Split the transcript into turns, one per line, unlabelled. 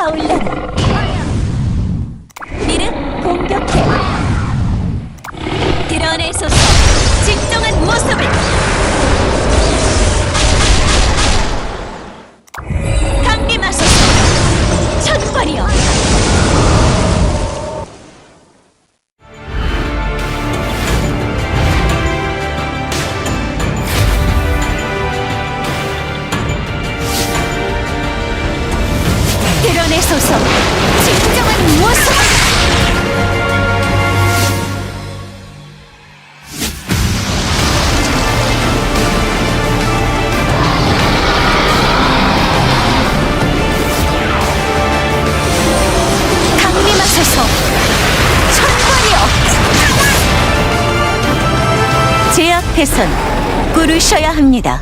香り。 드러내소서. 진정한 모습을? 강림하소서 천벌이여. 제 앞에선 꾸르셔야 합니다